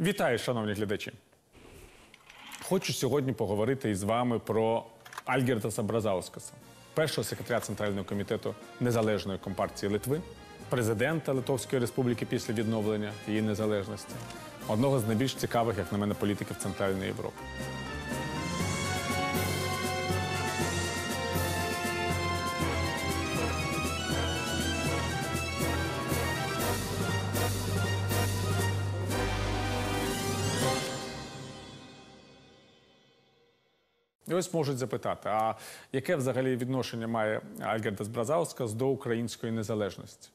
Вітаю, шановні глядачі. Хочу сьогодні поговорити із вами про Альгердаса Бразаускаса, першого секретаря Центрального комітету Незалежної компартії Литви, президента Литовської Республіки після відновлення її незалежності, одного з найбільш цікавих, як на мене, політиків Центральної Європи. І ось можуть запитати: а яке взагалі відношення має Альгерда Збразаускас до української незалежності?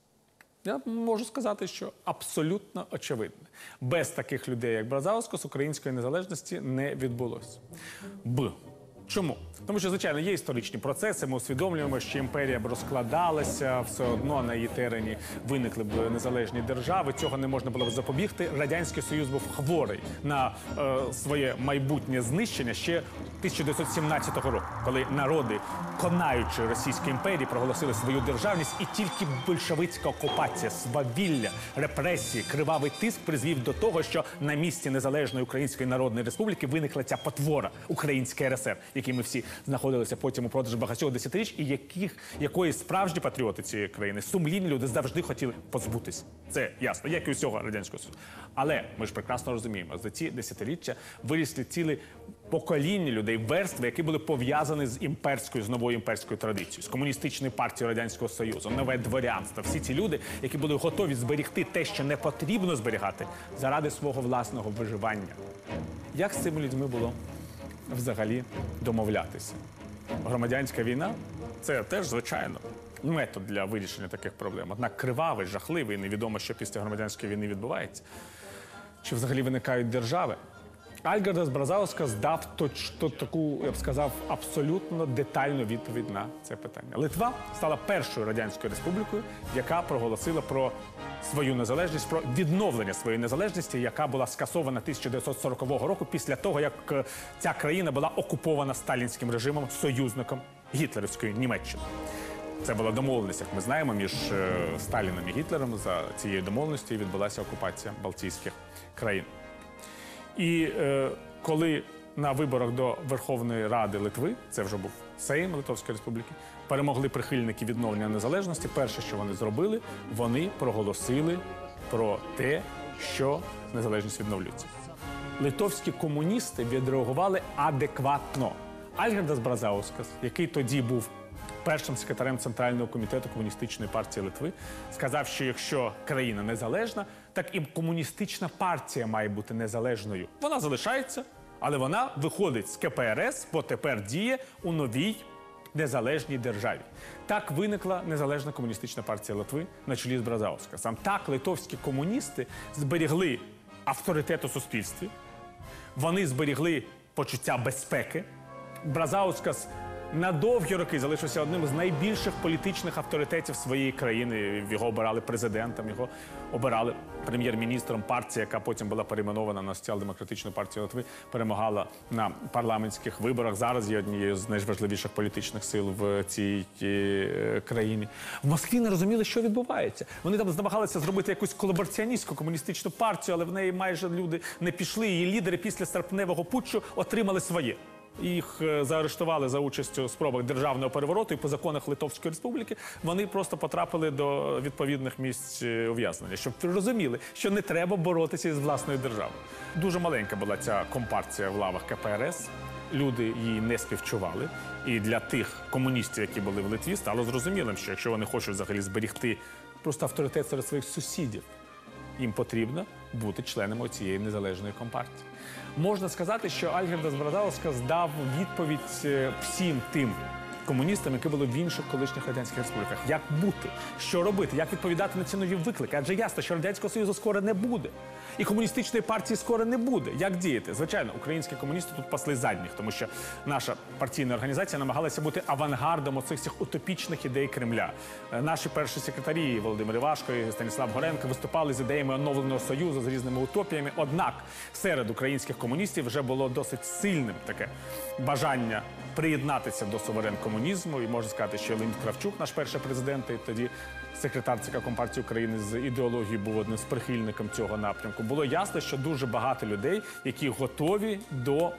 Я можу сказати, що абсолютно очевидне. Без таких людей, як Бразаускас, української незалежності не відбулося. Б. Чому? Тому що, звичайно, є історичні процеси. Ми усвідомлюємо, що імперія б розкладалася, все одно на її терені виникли б незалежні держави. Цього не можна було б запобігти. Радянський Союз був хворий на е, своє майбутнє знищення ще 1917 року, коли народи, конаючи Російської імперії, проголосили свою державність, і тільки большевицька окупація, свавілля, репресії, кривавий тиск призвів до того, що на місці незалежної Української Народної Республіки виникла ця потвора Українська РСР, в якій ми всі знаходилися потім упродовж багатьох десятиріч, і яких якої справжні патріоти цієї країни, сумлінні люди завжди хотіли позбутися. Це ясно, як і усього радянського союзу. Але ми ж прекрасно розуміємо, за ці десятиліття вирісли цілі покоління людей, верстви, які були пов'язані з імперською, з новою імперською традицією, з комуністичною партією радянського союзу, нове дворянство. Всі ці люди, які були готові зберігти те, що не потрібно зберігати, заради свого власного виживання. Як з цими людьми було взагалі домовлятися? Громадянська війна це теж звичайно. Метод для вирішення таких проблем. Однак кривавий, жахливий, невідомо, що після громадянської війни відбувається. Чи взагалі виникають держави? Альгардас Бразаускас дав точно таку, я б сказав, абсолютно детальну відповідь на це питання. Литва стала першою радянською республікою, яка проголосила про свою незалежність, про відновлення своєї незалежності, яка була скасована 1940 року після того, як е, ця країна була окупована сталінським режимом, союзником гітлерівської Німеччини. Це була домовленість, як ми знаємо, між е, Сталіном і Гітлером. За цією домовленістю відбулася окупація Балтійських країн. І е, коли на виборах до Верховної Ради Литви, це вже був Сейм Литовської Республіки, перемогли прихильники відновлення незалежності, перше, що вони зробили, вони проголосили про те, що незалежність відновлюється. Литовські комуністи відреагували адекватно. Альгердас Бразаускас, який тоді був першим секретарем Центрального комітету комуністичної партії Литви, сказав, що якщо країна незалежна, так і комуністична партія має бути незалежною. Вона залишається, але вона виходить з КПРС, бо тепер діє у новій незалежній державі. Так виникла незалежна комуністична партія Литви на чолі з Бразаускасом. Так литовські комуністи зберігли авторитет у суспільстві, вони зберігли почуття безпеки. Бразаускас на довгі роки залишився одним з найбільших політичних авторитетів своєї країни. Його обирали президентом, його обирали прем'єр-міністром. Партія, яка потім була перейменована на соціал-демократичну партію Литви, перемагала на парламентських виборах. Зараз є однією з найважливіших політичних сил в цій е, країні. В Москві не розуміли, що відбувається. Вони там намагалися зробити якусь колабораціоністську комуністичну партію, але в неї майже люди не пішли. Її лідери після серпневого путчу отримали своє. Їх е, заарештували за участю у спробах державного перевороту, і по законах Литовської республіки вони просто потрапили до відповідних місць е, ув'язнення, щоб розуміли, що не треба боротися із власною державою. Дуже маленька була ця компартія в лавах КПРС. Люди її не співчували. І для тих комуністів, які були в Литві, стало зрозумілим, що якщо вони хочуть взагалі зберігти просто авторитет серед своїх сусідів, їм потрібно бути членами цієї незалежної компартії. Можна сказати, що Альгерда Брадаускас здав відповідь е, всім тим комуністам, які були в інших колишніх радянських республіках. Як бути, що робити, як відповідати на ці нові виклики? Адже ясно, що радянського союзу скоро не буде, і комуністичної партії скоро не буде. Як діяти? Звичайно, українські комуністи тут пасли задніх, тому що наша партійна організація намагалася бути авангардом оцих всіх утопічних ідей Кремля. Е, Наші перші секретарі Володимир Івашко і Станіслав Горенко виступали з ідеями оновленого союзу з різними утопіями. Однак серед українських комуністів вже було досить сильним таке бажання приєднатися до суверен комунізму. І можна сказати, що Леонід Кравчук, наш перший президент, і тоді секретар ЦК Компартії України з ідеології був одним з прихильником цього напрямку. Було ясно, що дуже багато людей, які готові до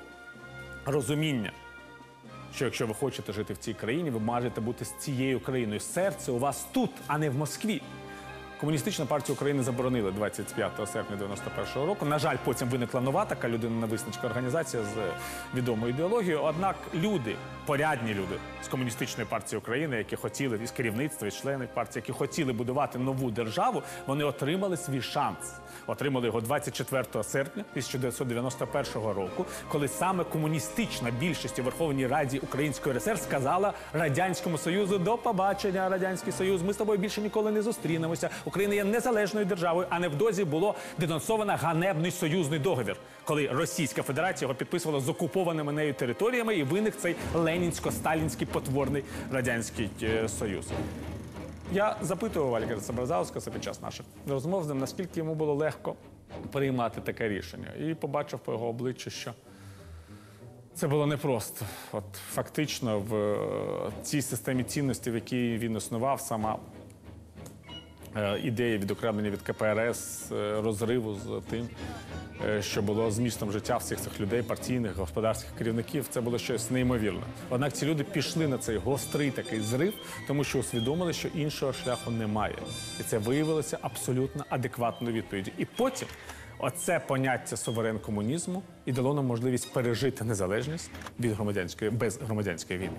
розуміння. Що якщо ви хочете жити в цій країні, ви маєте бути з цією країною. Серце у вас тут, а не в Москві. Комуністична партія України заборонили 25 серпня 91 року. На жаль, потім виникла нова така людина-нависничка організація з відомою ідеологією. Однак люди, порядні люди з комуністичної партії України, які хотіли із керівництва, із членів партії, які хотіли будувати нову державу, вони отримали свій шанс. Отримали його 24 серпня 1991 року, коли саме комуністична більшість у Верховній Раді Української РСР сказала радянському союзу до побачення, радянський союз. Ми з тобою більше ніколи не зустрінемося. Україна є незалежною державою. А невдовзі було денонсовано ганебний союзний договір, коли Російська Федерація його підписувала з окупованими нею територіями, і виник цей ленінсько-сталінський потворний радянський е, союз. Я запитував Альгерса Бразаускаса під час наших розмов з ним, наскільки йому було легко приймати таке рішення. І побачив по його обличчю, що це було непросто. От фактично, в е, цій системі цінностей, в якій він існував, сама е, ідея відокремлення від КПРС, е, розриву з тим, е, що було змістом життя всіх цих людей, партійних, господарських керівників, це було щось неймовірне. Однак ці люди пішли на цей гострий такий зрив, тому що усвідомили, що іншого шляху немає. І це виявилося абсолютно адекватною відповіддю. І потім оце поняття суверен комунізму і дало нам можливість пережити незалежність від громадянської без громадянської війни.